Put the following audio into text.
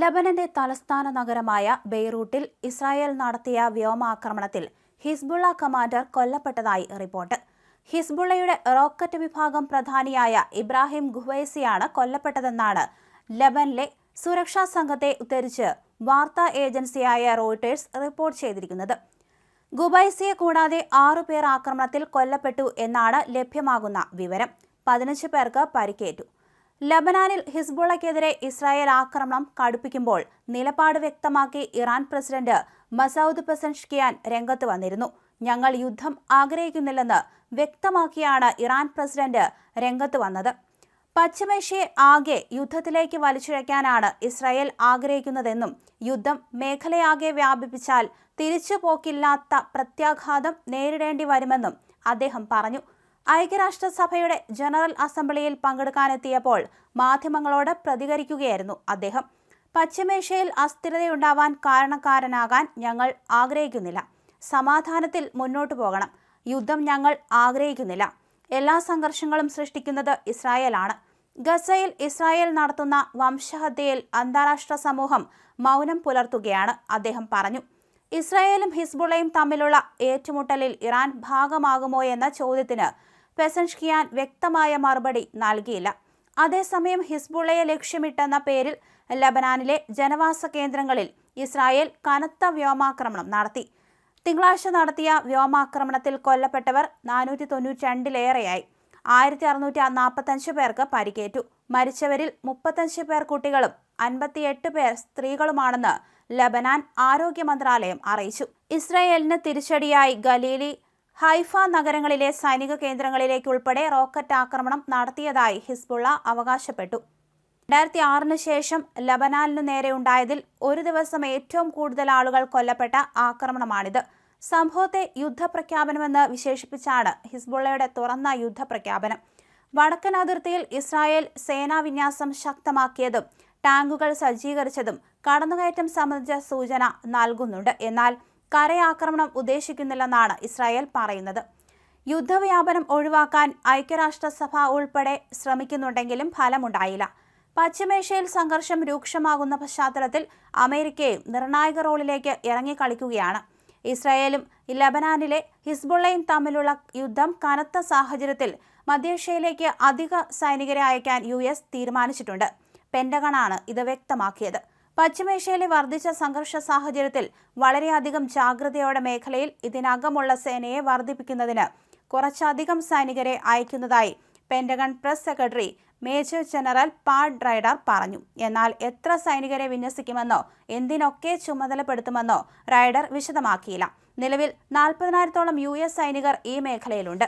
ലബനന്റെ തലസ്ഥാന നഗരമായ ബെയ്റൂട്ടിൽ ഇസ്രായേൽ നടത്തിയ വ്യോമാക്രമണത്തിൽ ഹിസ്ബുള്ള കമാൻഡർ കൊല്ലപ്പെട്ടതായി റിപ്പോർട്ട്. ഹിസ്ബുള്ളയുടെ റോക്കറ്റ് വിഭാഗം പ്രധാനിയായ ഇബ്രാഹിം ഗുവൈസിയാണ് കൊല്ലപ്പെട്ടതെന്നാണ് ലബനിലെ സുരക്ഷാ സംഘത്തെ ഉദ്ധരിച്ച് വാർത്താ ഏജൻസിയായ റോയിട്ടേഴ്സ് റിപ്പോർട്ട് ചെയ്തിരിക്കുന്നത്. ഗുബൈസിയെ കൂടാതെ ആറു പേർ ആക്രമണത്തിൽ കൊല്ലപ്പെട്ടു എന്നാണ് ലഭ്യമാകുന്ന വിവരം. പതിനഞ്ച് പേർക്ക് പരിക്കേറ്റു. ലബനാനിൽ ഹിസ്ബുള്ളക്കെതിരെ ഇസ്രായേൽ ആക്രമണം കടുപ്പിക്കുമ്പോൾ നിലപാട് വ്യക്തമാക്കി ഇറാൻ പ്രസിഡന്റ് മസൌദ് പെസൻഷ്കിയാൻ രംഗത്ത് വന്നിരുന്നു. ഞങ്ങൾ യുദ്ധം ആഗ്രഹിക്കുന്നില്ലെന്ന് വ്യക്തമാക്കിയാണ് ഇറാൻ പ്രസിഡന്റ് രംഗത്ത് വന്നത്. പശ്ചിമേഷ്യയെ ആകെ യുദ്ധത്തിലേക്ക് വലിച്ചിഴയ്ക്കാനാണ് ഇസ്രായേൽ ആഗ്രഹിക്കുന്നതെന്നും യുദ്ധം മേഖലയാകെ വ്യാപിപ്പിച്ചാൽ തിരിച്ചുപോക്കില്ലാത്ത പ്രത്യാഘാതം നേരിടേണ്ടി വരുമെന്നും അദ്ദേഹം പറഞ്ഞു. ഐക്യരാഷ്ട്രസഭയുടെ ജനറൽ അസംബ്ലിയിൽ പങ്കെടുക്കാനെത്തിയപ്പോൾ മാധ്യമങ്ങളോട് പ്രതികരിക്കുകയായിരുന്നു അദ്ദേഹം. പശ്ചിമേഷ്യയിൽ അസ്ഥിരതയുണ്ടാവാൻ കാരണക്കാരനാകാൻ ഞങ്ങൾ ആഗ്രഹിക്കുന്നില്ല. സമാധാനത്തിൽ മുന്നോട്ടു പോകണം. യുദ്ധം ഞങ്ങൾ ആഗ്രഹിക്കുന്നില്ല. എല്ലാ സംഘർഷങ്ങളും സൃഷ്ടിക്കുന്നത് ഇസ്രായേലാണ്. ഗസയിൽ ഇസ്രായേൽ നടത്തുന്ന വംശഹത്യയിൽ അന്താരാഷ്ട്ര സമൂഹം മൗനം പുലർത്തുകയാണ് അദ്ദേഹം പറഞ്ഞു. ഇസ്രായേലും ഹിസ്ബുള്ളയും തമ്മിലുള്ള ഏറ്റുമുട്ടലിൽ ഇറാൻ ഭാഗമാകുമോ എന്ന ചോദ്യത്തിന് പെസൻഷ്കിയാൻ വ്യക്തമായ മറുപടി നൽകിയില്ല. അതേസമയം ഹിസ്ബുള്ളയെ ലക്ഷ്യമിട്ടെന്ന പേരിൽ ലബനാനിലെ ജനവാസ കേന്ദ്രങ്ങളിൽ ഇസ്രായേൽ കനത്ത വ്യോമാക്രമണം നടത്തി. തിങ്കളാഴ്ച നടത്തിയ വ്യോമാക്രമണത്തിൽ കൊല്ലപ്പെട്ടവർ നാനൂറ്റി തൊണ്ണൂറ്റി രണ്ടിലേറെയായി ആയിരത്തി അറുന്നൂറ്റി നാൽപ്പത്തഞ്ച് പേർക്ക് പരിക്കേറ്റു. മരിച്ചവരിൽ മുപ്പത്തഞ്ച് പേർ കുട്ടികളും അൻപത്തിയെട്ട് പേർ സ്ത്രീകളുമാണെന്ന് ലബനാൻ ആരോഗ്യ മന്ത്രാലയം അറിയിച്ചു. ഇസ്രായേലിന് തിരിച്ചടിയായി ഗലീലി ഹൈഫ നഗരങ്ങളിലെ സൈനിക കേന്ദ്രങ്ങളിലേക്കുൾപ്പെടെ റോക്കറ്റ് ആക്രമണം നടത്തിയതായി ഹിസ്ബുള്ള അവകാശപ്പെട്ടു. രണ്ടായിരത്തി ആറിന് ശേഷം ലബനാലിനു നേരെ ഉണ്ടായതിൽ ഒരു ദിവസം ഏറ്റവും കൂടുതൽ ആളുകൾ കൊല്ലപ്പെട്ട ആക്രമണമാണിത്. സംഭവത്തെ യുദ്ധപ്രഖ്യാപനമെന്ന് വിശേഷിപ്പിച്ചാണ് ഹിസ്ബുള്ളയുടെ തുറന്ന യുദ്ധപ്രഖ്യാപനം. വടക്കൻ അതിർത്തിയിൽ ഇസ്രായേൽ സേനാ വിന്യാസം ശക്തമാക്കിയതും ടാങ്കുകൾ സജ്ജീകരിച്ചതും കടന്നുകയറ്റം സംബന്ധിച്ച സൂചന നൽകുന്നുണ്ട്. എന്നാൽ കരയാക്രമണം ഉദ്ദേശിക്കുന്നില്ലെന്നാണ് ഇസ്രായേൽ പറയുന്നത്. യുദ്ധവ്യാപനം ഒഴിവാക്കാൻ ഐക്യരാഷ്ട്രസഭ ഉൾപ്പെടെ ശ്രമിക്കുന്നുണ്ടെങ്കിലും ഫലമുണ്ടായില്ല. പശ്ചിമേഷ്യയിൽ സംഘർഷം രൂക്ഷമാകുന്ന പശ്ചാത്തലത്തിൽ അമേരിക്കയും നിർണായക റോളിലേക്ക് ഇറങ്ങിക്കളിക്കുകയാണ്. ഇസ്രായേലും ലബനാനിലെ ഹിസ്ബുള്ളയും തമ്മിലുള്ള യുദ്ധം കനത്ത സാഹചര്യത്തിൽ മധ്യേഷ്യയിലേക്ക് അധിക സൈനികരെ അയക്കാൻ യു തീരുമാനിച്ചിട്ടുണ്ട്. പെൻഡഗണാണ് ഇത് വ്യക്തമാക്കിയത്. പശ്ചിമേഷ്യയിലെ വർദ്ധിച്ച സംഘർഷ സാഹചര്യത്തിൽ വളരെയധികം ജാഗ്രതയോടെ മേഖലയിൽ ഇതിനകമുള്ള സേനയെ വർദ്ധിപ്പിക്കുന്നതിന് കുറച്ചധികം സൈനികരെ അയക്കുന്നതായി Pentagon press secretary major general Pat Ryder പറഞ്ഞു. എന്നാൽ എത്ര സൈനികരെ വിന്യസിക്കുമെന്നോ എന്തിനൊക്കെ ചുമതലപ്പെടുത്തുമെന്നോ റൈഡർ വിശദമാക്കിയില്ല. നിലവിൽ നാൽപ്പതിനായിരത്തോളം യു എസ് സൈനികർ ഈ മേഖലയിലുണ്ട്.